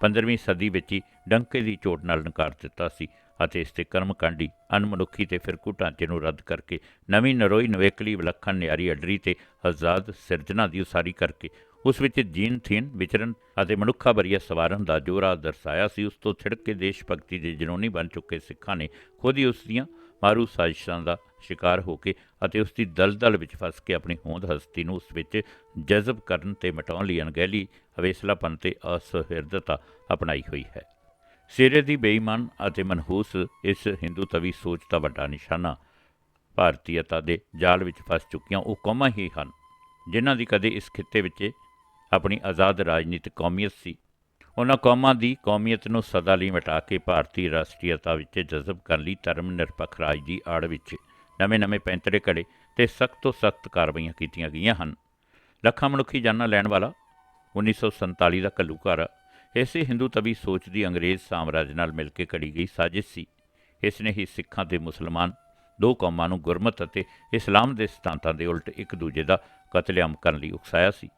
15ਵੀਂ ਸਦੀ ਵਿੱਚ ਹੀ ਡੰਕੇ ਦੀ ਚੋਟ ਨਾਲ ਨਕਾਰ ਦਿੱਤਾ ਸੀ ਅਤੇ ਇਸ ਤੇ ਕਰਮਕਾਂਡੀ ਅਨਮਨੁੱਖੀ ਤੇ ਫਿਰਕੂ ਢਾਂਚੇ ਨੂੰ ਰੱਦ ਕਰਕੇ, ਨਵੀਂ ਨਰੋਈ ਨਵੇਕਲੀ ਵਿਲੱਖਣ ਨਿਆਰੀ ਅਡਰੀ ਤੇ ਆਜ਼ਾਦ ਸਿਰਜਣਾ ਦੀ ਉਸਾਰੀ ਕਰਕੇ, ਉਸ ਵਿੱਚ ਜੀਨ, ਥੀਨ, ਵਿਚਰਨ ਅਤੇ ਮਨੁੱਖਾ ਬਰੀਆ ਸਵਾਰਨ ਦਾ ਜੋਰਾ ਦਰਸਾਇਆ ਸੀ, ਉਸ ਤੋਂ ਛਿੜਕ ਕੇ ਦੇਸ਼ ਭਗਤੀ ਦੇ ਜਨੋਨੀ ਬਣ ਚੁੱਕੇ ਸਿੱਖਾਂ ਨੇ ਖੁਦ ਹੀ ਉਸ ਦੀਆਂ ਮਾਰੂ ਸਾਜ਼ਿਸ਼ਾਂ ਦਾ ਸ਼ਿਕਾਰ ਹੋ ਕੇ ਅਤੇ ਉਸ ਦੀ ਦਲਦਲ ਵਿੱਚ ਫਸ ਕੇ ਆਪਣੀ ਹੋਂਦ ਹਸਤੀ ਨੂੰ ਉਸ ਵਿੱਚ ਜਜ਼ਬ ਕਰਨ ਤੇ ਮਿਟਾਉਣ ਲਈ ਅਣਗਹਿਲੀ ਅਵੇਸਲਾਪਨ ਤੇ ਅਸਹਿਰਦਤਾ ਅਪਣਾਈ ਹੋਈ ਹੈ। ਸਿਰੇ ਦੀ ਬੇਈਮਾਨ ਅਤੇ ਮਨਹੂਸ ਇਸ ਹਿੰਦੂ ਤਵੀ ਸੋਚ ਦਾ ਵੱਡਾ ਨਿਸ਼ਾਨਾ। ਭਾਰਤੀਅਤਾ ਦੇ ਜਾਲ ਵਿੱਚ ਫਸ ਚੁੱਕੀਆਂ ਉਹ ਕੌਮਾਂ ਹੀ ਹਨ, ਜਿਨ੍ਹਾਂ ਦੀ ਕਦੇ ਇਸ ਖਿੱਤੇ ਵਿੱਚ ਆਪਣੀ ਆਜ਼ਾਦ ਰਾਜਨੀਤਿਕ ਕੌਮੀਅਤ ਸੀ। ਉਹਨਾਂ ਕੌਮਾਂ ਦੀ ਕੌਮੀਅਤ ਨੂੰ ਸਦਾ ਲਈ ਮਿਟਾ ਕੇ ਭਾਰਤੀ ਰਾਸ਼ਟਰੀਅਤਾ ਵਿੱਚ ਜਜ਼ਬ ਕਰਨ ਲਈ ਧਰਮ ਨਿਰਪੱਖ ਰਾਜ ਦੀ ਆੜ ਵਿੱਚ ਨਵੇਂ-ਨਵੇਂ ਪੈਂਤੜੇ ਘੜੇ ਤੇ ਸਖਤ ਤੋਂ ਸਖਤ ਕਾਰਵਾਈਆਂ ਕੀਤੀਆਂ ਗਈਆਂ ਹਨ। ਲੱਖਾਂ ਮਨੁੱਖੀ ਜਾਨਾਂ ਲੈਣ ਵਾਲਾ 1947 ਦਾ ਘੱਲੂਘਾਰਾ ਇਸੇ ਹਿੰਦੂ ਤਵੀ ਸੋਚ ਦੀ ਅੰਗਰੇਜ਼ ਸਾਮਰਾਜ ਨਾਲ ਮਿਲ ਕੇ ਘੜੀ ਗਈ ਸਾਜ਼ਿਸ਼ ਸੀ। ਇਸ ਨੇ ਹੀ ਸਿੱਖਾਂ ਤੇ ਮੁਸਲਮਾਨ ਦੋ ਕੌਮਾਂ ਨੂੰ ਗੁਰਮਤ ਅਤੇ ਇਸਲਾਮ ਦੇ ਸਿਧਾਂਤਾਂ ਦੇ ਉਲਟ ਇੱਕ ਦੂਜੇ ਦਾ ਕਤਲੇਆਮ ਕਰਨ ਲਈ ਉਕਸਾਇਆ ਸੀ।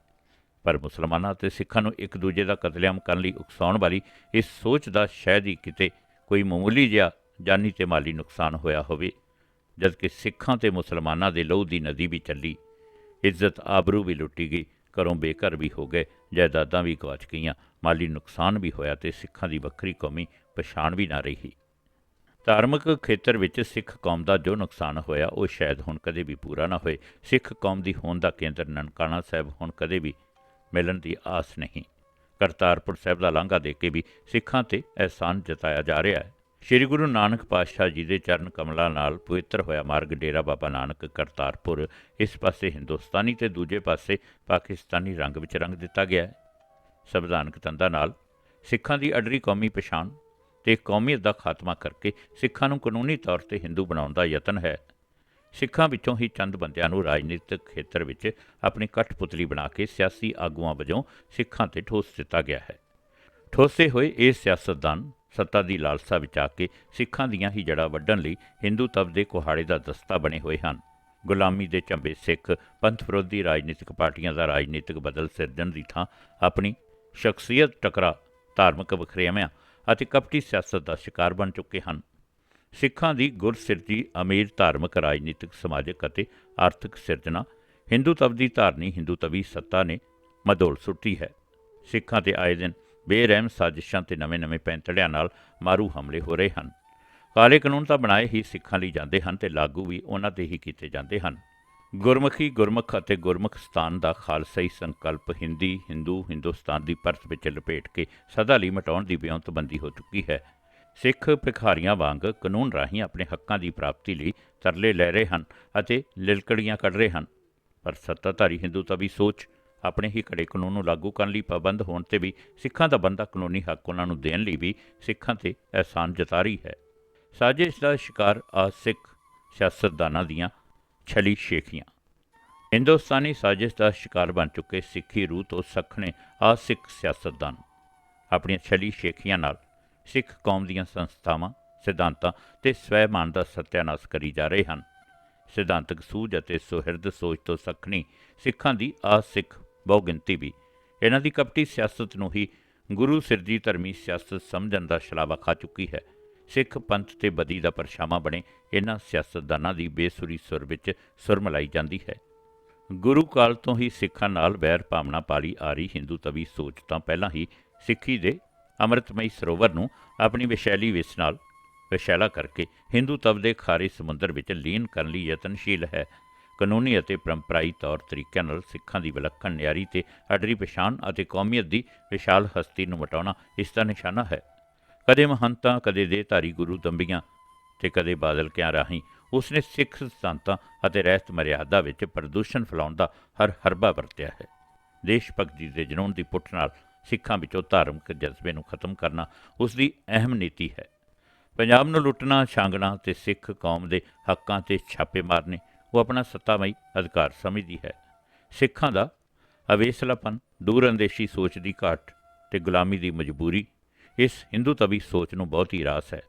ਪਰ ਮੁਸਲਮਾਨਾਂ ਅਤੇ ਸਿੱਖਾਂ ਨੂੰ ਇੱਕ ਦੂਜੇ ਦਾ ਕਤਲੇਆਮ ਕਰਨ ਲਈ ਉਕਸਾਉਣ ਵਾਲੀ ਇਸ ਸੋਚ ਦਾ ਸ਼ਾਇਦ ਹੀ ਕਿਤੇ ਕੋਈ ਮਾਮੂਲੀ ਜਿਹਾ ਜਾਨੀ ਤੇ ਮਾਲੀ ਨੁਕਸਾਨ ਹੋਇਆ ਹੋਵੇ, ਜਦਕਿ ਸਿੱਖਾਂ ਤੇ ਮੁਸਲਮਾਨਾਂ ਦੇ ਲਹੂ ਦੀ ਨਦੀ ਵੀ ਚੱਲੀ। ਇੱਜ਼ਤ ਆਬਰੂ ਵੀ ਲੁੱਟੀ ਗਈ, ਘਰੋਂ ਬੇਘਰ ਵੀ ਹੋ ਗਏ, ਜਾਇਦਾਦਾਂ ਵੀ ਗਵਾਚ ਗਈਆਂ ਮਾਲੀ ਨੁਕਸਾਨ ਵੀ ਹੋਇਆ ਤੇ ਸਿੱਖਾਂ ਦੀ ਵੱਖਰੀ ਕੌਮੀ ਪਛਾਣ ਵੀ ਨਾ ਰਹੀ। ਧਾਰਮਿਕ ਖੇਤਰ ਵਿੱਚ ਸਿੱਖ ਕੌਮ ਦਾ ਜੋ ਨੁਕਸਾਨ ਹੋਇਆ, ਉਹ ਸ਼ਾਇਦ ਹੁਣ ਕਦੇ ਵੀ ਪੂਰਾ ਨਾ ਹੋਏ। ਸਿੱਖ ਕੌਮ ਦੀ ਹੋਂਦ ਦਾ ਕੇਂਦਰ ਨਨਕਾਣਾ ਸਾਹਿਬ ਹੁਣ ਕਦੇ ਵੀ ਮਿਲਣ ਦੀ ਆਸ ਨਹੀਂ। ਕਰਤਾਰਪੁਰ ਸਾਹਿਬ ਦਾ ਲਾਂਘਾ ਦੇ ਕੇ ਵੀ ਸਿੱਖਾਂ ਤੇ ਅਹਿਸਾਨ ਜਤਾਇਆ ਜਾ ਰਿਹਾ ਹੈ। ਸ੍ਰੀ ਗੁਰੂ ਨਾਨਕ ਪਾਤਸ਼ਾਹ ਜੀ ਦੇ ਚਰਨ ਕਮਲਾਂ ਨਾਲ ਪਵਿੱਤਰ ਹੋਇਆ ਮਾਰਗ ਡੇਰਾ ਬਾਬਾ ਨਾਨਕ ਕਰਤਾਰਪੁਰ, ਇਸ ਪਾਸੇ ਹਿੰਦੁਸਤਾਨੀ ਤੇ ਦੂਜੇ ਪਾਸੇ ਪਾਕਿਸਤਾਨੀ ਰੰਗ ਵਿੱਚ ਰੰਗ ਦਿੱਤਾ ਗਿਆ ਹੈ। ਸੰਵਿਧਾਨਕ ਤੰਦਾਂ ਨਾਲ ਸਿੱਖਾਂ ਦੀ ਅਡਰੀ ਕੌਮੀ ਪਛਾਣ ਤੇ ਕੌਮੀਅਤ ਦਾ ਖਾਤਮਾ ਕਰਕੇ ਸਿੱਖਾਂ ਨੂੰ ਕਾਨੂੰਨੀ ਤੌਰ ਤੇ ਹਿੰਦੂ ਬਣਾਉਣ ਦਾ ਯਤਨ ਹੈ। ਸਿੱਖਾਂ ਵਿੱਚੋਂ ਹੀ ਚੰਦ ਬੰਦਿਆਂ ਨੂੰ ਰਾਜਨੀਤਿਕ ਖੇਤਰ ਵਿੱਚ ਆਪਣੀ ਕਠਪੁਤਲੀ ਬਣਾ ਕੇ ਸਿਆਸੀ ਆਗੂਆਂ ਵਜੋਂ ਸਿੱਖਾਂ ਤੇ ਠੋਸ ਦਿੱਤਾ ਗਿਆ ਹੈ। ਠੋਸੇ ਹੋਏ ਇਹ ਸਿਆਸਤਦਾਨ ਸੱਤਾ ਦੀ ਲਾਲਸਾ ਵਿੱਚ ਆ ਕੇ ਸਿੱਖਾਂ ਦੀਆਂ ਹੀ ਜੜ੍ਹਾਂ ਵੱਢਣ ਲਈ ਹਿੰਦੂ ਤਵ ਦੇ ਕੁਹਾੜੇ ਦਾ ਦਸਤਾ ਬਣੇ ਹੋਏ ਹਨ। ਗੁਲਾਮੀ ਦੇ ਝੰਬੇ ਸਿੱਖ ਪੰਥ ਵਿਰੋਧੀ ਰਾਜਨੀਤਿਕ ਪਾਰਟੀਆਂ ਦਾ ਰਾਜਨੀਤਿਕ ਬਦਲ ਸਿਰਜਣ ਦੀ ਥਾਂ ਆਪਣੀ ਸ਼ਖਸੀਅਤ ਟਕਰਾ ਧਾਰਮਿਕ ਵਖਰੇਵਿਆਂ ਅਤੇ ਕਪਟੀ ਸਿਆਸਤ ਦਾ ਸ਼ਿਕਾਰ ਬਣ ਚੁੱਕੇ ਹਨ। ਸਿੱਖਾਂ ਦੀ ਗੁਰਸਿਰਜੀ ਅਮੀਰ ਧਾਰਮਿਕ, ਰਾਜਨੀਤਿਕ, ਸਮਾਜਿਕ ਅਤੇ ਆਰਥਿਕ ਸਿਰਜਣਾ ਹਿੰਦੂਤਵ ਦੀ ਧਾਰਨੀ ਹਿੰਦੂਤਵੀ ਸੱਤਾ ਨੇ ਮਧੋਲ ਸੁੱਟੀ ਹੈ। ਸਿੱਖਾਂ ਤੇ ਆਏ ਦਿਨ ਬੇਰਹਿਮ ਸਾਜ਼ਿਸ਼ਾਂ ਤੇ ਨਵੇਂ-ਨਵੇਂ ਪੈਂਤੜਿਆਂ ਨਾਲ ਮਾਰੂ ਹਮਲੇ ਹੋ ਰਹੇ ਹਨ। ਕਾਲੇ ਕਾਨੂੰਨ ਤਾਂ ਬਣਾਏ ਹੀ ਸਿੱਖਾਂ ਲਈ ਜਾਂਦੇ ਹਨ ਤੇ ਲਾਗੂ ਵੀ ਉਹਨਾਂ ਤੇ ਹੀ ਕੀਤੇ ਜਾਂਦੇ ਹਨ। ਗੁਰਮੁਖੀ ਗੁਰਮੁਖ ਅਤੇ ਗੁਰਮੁਖ ਸਥਾਨ ਦਾ ਖਾਲਸਾਈ ਸੰਕਲਪ ਹਿੰਦੀ, ਹਿੰਦੂ, ਹਿੰਦੁਸਤਾਨ ਦੀ ਪਰਤ ਵਿੱਚ ਲਪੇਟ ਕੇ ਸਦਾ ਲਈ ਮਿਟਾਉਣ ਦੀ ਬਿਉਂਤਬੰਦੀ ਹੋ ਚੁੱਕੀ ਹੈ। ਸਿੱਖ ਭਿਖਾਰੀਆਂ ਵਾਂਗ ਕਾਨੂੰਨ ਰਾਹੀਂ ਆਪਣੇ ਹੱਕਾਂ ਦੀ ਪ੍ਰਾਪਤੀ ਲਈ ਤਰਲੇ ਲੈ ਰਹੇ ਹਨ ਅਤੇ ਲਿਲਕੜੀਆਂ ਕੱਢ ਰਹੇ ਹਨ। ਪਰ ਸੱਤਾਧਾਰੀ ਹਿੰਦੂ ਤਾਂ ਵੀ ਸੋਚ, ਆਪਣੇ ਹੀ ਘੜੇ ਕਾਨੂੰਨ ਨੂੰ ਲਾਗੂ ਕਰਨ ਲਈ ਪਾਬੰਦ ਹੋਣ ਤੇ ਵੀ ਸਿੱਖਾਂ ਦਾ ਬੰਦਾ ਕਾਨੂੰਨੀ ਹੱਕ ਉਹਨਾਂ ਨੂੰ ਦੇਣ ਲਈ ਵੀ ਸਿੱਖਾਂ ਤੇ ਅਹਿਸਾਨ ਜਤਾ ਰਹੀ ਹੈ। ਸਾਜ਼ਿਸ਼ ਦਾ ਸ਼ਿਕਾਰ ਆ ਸਿੱਖ ਸਿਆਸਤਦਾਨਾਂ ਦੀਆਂ ਛਲੀ ਸ਼ੇਖੀਆਂ। ਹਿੰਦੁਸਤਾਨੀ ਸਾਜ਼ਿਸ਼ ਦਾ ਸ਼ਿਕਾਰ ਬਣ ਚੁੱਕੇ ਸਿੱਖੀ ਰੂਹ ਤੋਂ ਸਖਣੇ ਆ ਸਿੱਖ ਸਿਆਸਤਦਾਨ। ਆਪਣੀਆਂ ਛਲੀ ਸ਼ੇਖੀਆਂ ਨਾਲ ਸਿੱਖ ਕੌਮ ਦੀਆਂ ਸੰਸਥਾਵਾਂ, ਸਿਧਾਂਤਾਂ ਤੇ ਸਵੈਮਾਨ ਦਾ ਸਤਿਆਨਾਸ਼ ਕਰੀ ਜਾ ਰਹੇ ਹਨ। ਸਿਧਾਂਤਕ ਸੂਝ ਅਤੇ ਸੁਹਿਰਦ ਸੋਚ ਤੋਂ ਸਖਣੀ ਸਿੱਖਾਂ ਦੀ ਆ ਸਿੱਖ ਬਹੁਗਿਣਤੀ ਵੀ ਇਹਨਾਂ ਦੀ ਕਪਟੀ ਸਿਆਸਤ ਨੂੰ ਹੀ ਗੁਰੂ ਸਿਰਜੀ ਧਰਮੀ ਸਿਆਸਤ ਸਮਝਣ ਦਾ ਸ਼ਲਾਵਾ ਖਾ ਚੁੱਕੀ ਹੈ। ਸਿੱਖ ਪੰਥ ਤੇ ਬਦੀ ਦਾ ਪਰਛਾਵਾਂ ਬਣੇ ਇਹਨਾਂ ਸਿਆਸਤਦਾਨਾਂ ਦੀ ਬੇਸੁਰੀ ਸੁਰ ਵਿੱਚ ਸੁਰ ਮਲਾਈ ਜਾਂਦੀ ਹੈ। ਗੁਰੂ ਕਾਲ ਤੋਂ ਹੀ ਸਿੱਖਾਂ ਨਾਲ ਵੈਰ ਭਾਵਨਾ ਪਾਲੀ ਆ ਰਹੀ ਹਿੰਦੂ ਤਵੀ ਸੋਚ ਤਾਂ ਪਹਿਲਾਂ ਹੀ ਸਿੱਖੀ ਦੇ ਅੰਮ੍ਰਿਤਮਈ ਸਰੋਵਰ ਨੂੰ ਆਪਣੀ ਵਿਸ਼ੈਲੀ ਵਿਸ ਨਾਲ ਵਿਸ਼ੈਲਾ ਕਰਕੇ ਹਿੰਦੂ ਤਵ ਦੇ ਖਾਰੇ ਸਮੁੰਦਰ ਵਿੱਚ ਲੀਨ ਕਰਨ ਲਈ ਯਤਨਸ਼ੀਲ ਹੈ। ਕਾਨੂੰਨੀ ਅਤੇ ਪਰੰਪਰਾਈ ਤੌਰ ਤਰੀਕਿਆਂ ਨਾਲ ਸਿੱਖਾਂ ਦੀ ਵਿਲੱਖਣ ਨਿਆਰੀ ਤੇ ਅਡਰੀ ਪਛਾਣ ਅਤੇ ਕੌਮੀਅਤ ਦੀ ਵਿਸ਼ਾਲ ਹਸਤੀ ਨੂੰ ਮਟਾਉਣਾ ਇਸ ਦਾ ਨਿਸ਼ਾਨਾ ਹੈ। ਕਦੇ ਮਹੰਤਾਂ, ਕਦੇ ਦੇਹਧਾਰੀ ਗੁਰੂ ਦੰਬੀਆਂ ਤੇ ਕਦੇ ਬਾਦਲ ਕਿਆਂ ਰਾਹੀਂ ਉਸਨੇ ਸਿੱਖ ਸਿਧਾਂਤਾਂ ਅਤੇ ਰਹਿਤ ਮਰਿਆਦਾ ਵਿੱਚ ਪ੍ਰਦੂਸ਼ਣ ਫੈਲਾਉਣ ਦਾ ਹਰ ਹਰਬਾ ਵਰਤਿਆ ਹੈ। ਦੇਸ਼ ਭਗਤੀ ਦੇ ਜਨੂੰਨ ਦੀ ਪੁੱਟ ਨਾਲ ਸਿੱਖਾਂ ਵਿੱਚੋਂ ਧਾਰਮਿਕ ਜਜ਼ਬੇ ਨੂੰ ਖਤਮ ਕਰਨਾ ਉਸ ਦੀ ਅਹਿਮ ਨੀਤੀ ਹੈ। ਪੰਜਾਬ ਨੂੰ ਲੁੱਟਣਾ, ਛਾਂਗਣਾ ਤੇ ਸਿੱਖ ਕੌਮ ਦੇ ਹੱਕਾਂ ਤੇ ਛਾਪੇ ਮਾਰਨੇ, ਉਹ ਆਪਣਾ ਸੱਤਾਮਈ ਅਧਿਕਾਰ ਸਮਝਦੀ ਹੈ। ਸਿੱਖਾਂ ਦਾ ਅਵੇਸਲਾਪਨ ਦੂਰ ਅੰਦੇਸ਼ੀ ਸੋਚ ਦੀ ਘਾਟ ਤੇ ਗੁਲਾਮੀ ਦੀ ਮਜਬੂਰੀ ਇਸ ਹਿੰਦੂ ਤਵੀ ਸੋਚ ਨੂੰ ਬਹੁਤ ਹੀ ਰਾਸ ਹੈ।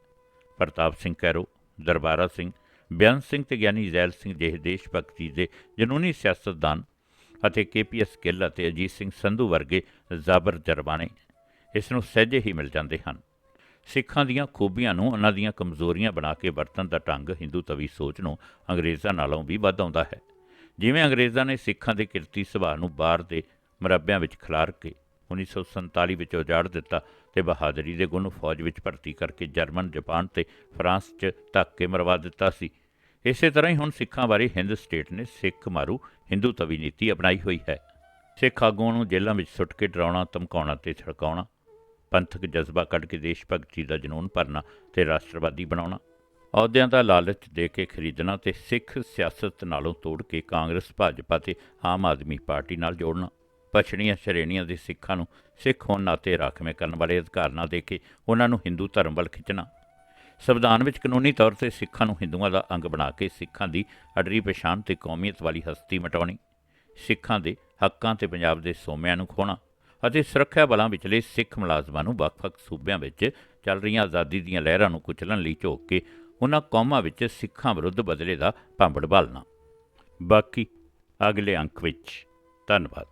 ਪ੍ਰਤਾਪ ਸਿੰਘ ਕੈਰੋ, ਦਰਬਾਰਾ ਸਿੰਘ ਬਿਆਨ ਸਿੰਘ ਤੇ ਗਿਆਨੀ ਜ਼ੈਲ ਸਿੰਘ ਜਿਹੇ ਦੇਸ਼ ਭਗਤੀ ਦੇ ਜਨੂਨੀ ਸਿਆਸਤਦਾਨ ਅਤੇ ਕੇਪੀਐਸ ਗਿੱਲ ਅਤੇ ਅਜੀਤ ਸਿੰਘ ਸੰਧੂ ਵਰਗੇ ਜ਼ਾਬਰ ਜਰਬਾਨੇ ਇਸ ਨੂੰ ਸਹਿਜੇ ਹੀ ਮਿਲ ਜਾਂਦੇ ਹਨ। ਸਿੱਖਾਂ ਦੀਆਂ ਖੂਬੀਆਂ ਨੂੰ ਉਹਨਾਂ ਦੀਆਂ ਕਮਜ਼ੋਰੀਆਂ ਬਣਾ ਕੇ ਵਰਤਣ ਦਾ ਢੰਗ ਹਿੰਦੂ ਤਵੀ ਸੋਚ ਨੂੰ ਅੰਗਰੇਜ਼ਾਂ ਨਾਲੋਂ ਵੀ ਵੱਧ ਆਉਂਦਾ ਹੈ। ਜਿਵੇਂ ਅੰਗਰੇਜ਼ਾਂ ਨੇ ਸਿੱਖਾਂ ਦੇ ਕਿਰਤੀ ਸੁਭਾਅ ਨੂੰ ਬਾਹਰ ਦੇ ਮਰਬਿਆਂ ਵਿੱਚ ਖਿਲਾਰ ਕੇ 1947 ਵਿੱਚ ਉਜਾੜ ਦਿੱਤਾ ਤੇ ਬਹਾਦਰੀ ਦੇ ਗੁਣ ਫੌਜ ਵਿੱਚ ਭਰਤੀ ਕਰਕੇ ਜਰਮਨ, ਜਾਪਾਨ ਤੇ ਫਰਾਂਸ 'ਚ ਧੱਕੇ ਮਰਵਾ ਦਿੱਤਾ ਸੀ। ਇਸੇ ਤਰ੍ਹਾਂ ਹੀ ਹੁਣ ਸਿੱਖਾਂ ਬਾਰੇ ਹਿੰਦ ਸਟੇਟ ਨੇ ਸਿੱਖ ਮਾਰੂ ਹਿੰਦੂ ਤਵੀ ਨੀਤੀ ਅਪਣਾਈ ਹੋਈ ਹੈ। ਸਿੱਖ ਆਗੂਆਂ ਨੂੰ ਜੇਲ੍ਹਾਂ ਵਿੱਚ ਸੁੱਟ ਕੇ ਡਰਾਉਣਾ, ਧਮਕਾਉਣਾ ਤੇ ਛੜਕਾਉਣਾ, ਪੰਥਕ ਜਜ਼ਬਾ ਕੱਢ ਕੇ ਦੇਸ਼ ਭਗਤੀ ਦਾ ਜਨੂਨ ਭਰਨਾ ਤੇ ਰਾਸ਼ਟਰਵਾਦੀ ਬਣਾਉਣਾ, ਅਹੁਦਿਆਂ ਦਾ ਲਾਲਚ ਦੇ ਕੇ ਖਰੀਦਣਾ ਤੇ ਸਿੱਖ ਸਿਆਸਤ ਨਾਲੋਂ ਤੋੜ ਕੇ ਕਾਂਗਰਸ, ਭਾਜਪਾ ਤੇ ਆਮ ਆਦਮੀ ਪਾਰਟੀ ਨਾਲ ਜੋੜਨਾ। ਪਛੜੀਆਂ ਸ਼੍ਰੇਣੀਆਂ ਦੇ ਸਿੱਖਾਂ ਨੂੰ ਸਿੱਖ ਹੋਣ ਨਾਤੇ ਰਾਖਵੇਂ ਕਰਨ ਵਾਲੇ ਅਧਿਕਾਰ ਨਾ ਦੇ ਕੇ ਉਹਨਾਂ ਨੂੰ ਹਿੰਦੂ ਧਰਮ ਵੱਲ ਖਿੱਚਣਾ। ਸੰਵਿਧਾਨ ਵਿੱਚ ਕਾਨੂੰਨੀ ਤੌਰ ਤੇ ਸਿੱਖਾਂ ਨੂੰ ਹਿੰਦੂਆਂ ਦਾ ਅੰਗ ਬਣਾ ਕੇ ਸਿੱਖਾਂ ਦੀ ਅਡਰੀ ਪਛਾਣ ਤੇ ਕੌਮੀਅਤ ਵਾਲੀ ਹਸਤੀ ਮਟਾਉਣੀ, ਸਿੱਖਾਂ ਦੇ ਹੱਕਾਂ ਤੇ ਪੰਜਾਬ ਦੇ ਸੋਮਿਆਂ ਨੂੰ ਖੋਣਾ ਅਤੇ ਸੁਰੱਖਿਆ ਬਲਾਂ ਵਿਚਲੇ ਸਿੱਖ ਮੁਲਾਜ਼ਮਾਂ ਨੂੰ ਵੱਖ-ਵੱਖ ਸੂਬਿਆਂ ਵਿੱਚ ਚੱਲ ਰਹੀਆਂ ਆਜ਼ਾਦੀ ਦੀਆਂ ਲਹਿਰਾਂ ਨੂੰ ਕੁਚਲਣ ਲਈ ਝੋਕ ਕੇ ਉਹਨਾਂ ਕੌਮਾਂ ਵਿੱਚ ਸਿੱਖਾਂ ਵਿਰੁੱਧ ਬਦਲੇ ਦਾ ਭਾਂਬੜ ਬਾਲਣਾ। ਬਾਕੀ ਅਗਲੇ ਅੰਕ ਵਿੱਚ ਧੰਨਵਾਦ।